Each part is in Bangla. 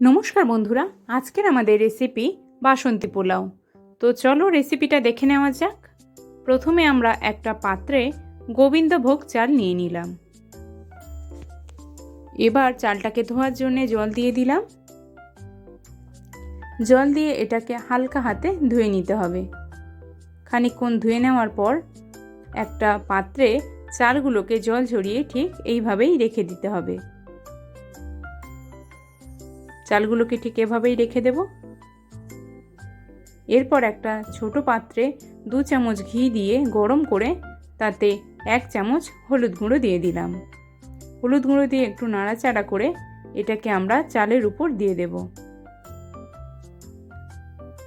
নমস্কার বন্ধুরা, আজকের আমাদের রেসিপি বাসন্তী পোলাও। তো চলো রেসিপিটা দেখে নেওয়া যাক। প্রথমে আমরা একটা পাত্রে গোবিন্দভোগ চাল নিয়ে নিলাম। এবার চালটাকে ধোয়ার জন্য জল দিয়ে দিলাম। জল দিয়ে এটাকে হালকা হাতে ধুয়ে নিতে হবে। খানিকক্ষণ ধুয়ে নেওয়ার পর একটা পাত্রে চালগুলোকে জল ঝরিয়ে ঠিক এইভাবেই রেখে দিতে হবে। চালগুলোকে ঠিক এভাবেই রেখে দেব। এরপর একটা ছোট পাত্রে দু চামচ ঘি দিয়ে গরম করে তাতে এক চামচ হলুদ গুঁড়ো দিয়ে দিলাম। হলুদ গুঁড়ো দিয়ে একটু নাড়াচাড়া করে এটাকে আমরা চালের উপর দিয়ে দেব।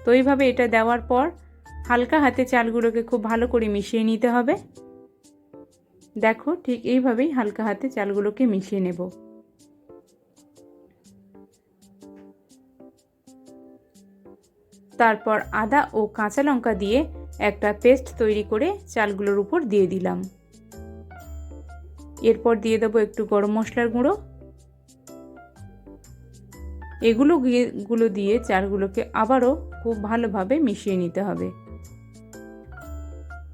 তো এইভাবে এটা দেওয়ার পর হালকা হাতে চালগুলোকে খুব ভালো করে মিশিয়ে নিতে হবে। দেখো ঠিক এইভাবেই হালকা হাতে চালগুলোকে মিশিয়ে নেব। তারপর আদা ও কাঁচা লঙ্কা দিয়ে একটা পেস্ট তৈরি করে চালগুলোর উপর দিয়ে দিলাম। এরপর দিয়ে দেবো একটু গরম মশলার গুঁড়ো। এগুলো গুলো দিয়ে চালগুলোকে আবারও খুব ভালোভাবে মিশিয়ে নিতে হবে।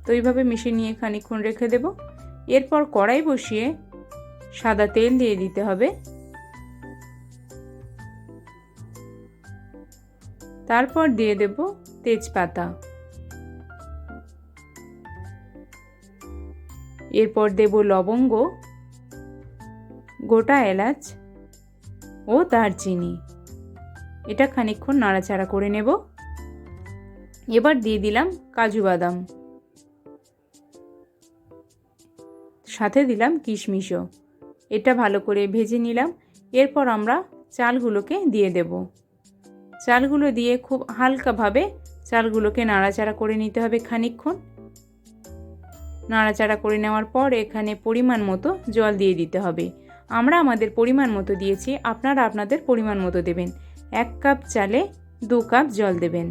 তো এইভাবে মিশিয়ে নিয়ে খানিক্ষণ রেখে দেব। এরপর কড়াই বসিয়ে সাদা তেল দিয়ে দিতে হবে। তারপর দিয়ে দেব তেজপাতা। এরপর দেব লবঙ্গ, গোটা এলাচ ও দারচিনি। এটা খানিক্ষণ নাড়াচাড়া করে নেব। এবার দিয়ে দিলাম কাজু বাদাম। সাথে দিলাম কিশমিশও। এটা ভালো করে ভেজে নিলাম। এরপর আমরা চালগুলোকে দিয়ে দেবো। চালগুলো দিয়ে খুব হালকাভাবে চালগুলোকে নাড়াচাড়া করে নিতে হবে খানিক্ষণ নাড়াচাড়া করে নেওয়ার পর এখানে পরিমাণ মতো জল দিয়ে দিতে হবে। আমরা আমাদের পরিমাণ মতো দিয়েছি, আপনারা আপনাদের পরিমাণ মতো দেবেন। এক কাপ চালে দু কাপ জল দেবেন।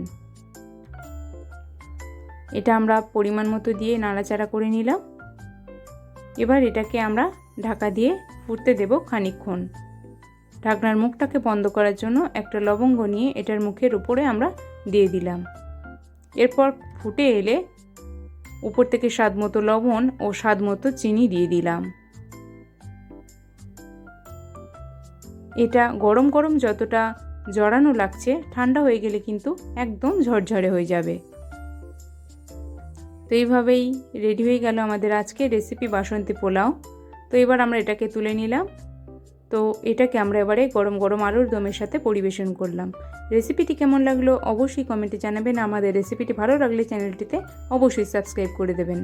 এটা আমরা পরিমাণ মতো দিয়ে নাড়াচাড়া করে নিলাম। এবার এটাকে আমরা ঢাকা দিয়ে ফুটতে দেব খানিক্ষণ ঢাকনার মুখটাকে বন্ধ করার জন্য একটা লবঙ্গ নিয়ে এটার মুখের উপরে আমরা দিয়ে দিলাম। এরপর ফুটে এলে উপর থেকে স্বাদ মতো লবণ ও স্বাদ মতো চিনি দিয়ে দিলাম। এটা গরম গরম যতটা জড়ানো লাগছে, ঠান্ডা হয়ে গেলে কিন্তু একদম ঝরঝরে হয়ে যাবে। তো এইভাবেই রেডি হয়ে গেল আমাদের আজকে রেসিপি বাসন্তী পোলাও। তো এবার আমরা এটাকে তুলে নিলাম। তো এটাকে আমরা এবারে গরম গরম আলুর দমের সাথে পরিবেশন করলাম। রেসিপিটি কেমন লাগল অবশ্যই কমেন্টে জানাবেন। আমাদের রেসিপিটি ভালো লাগলে চ্যানেলটিতে অবশ্যই সাবস্ক্রাইব করে দেবেন।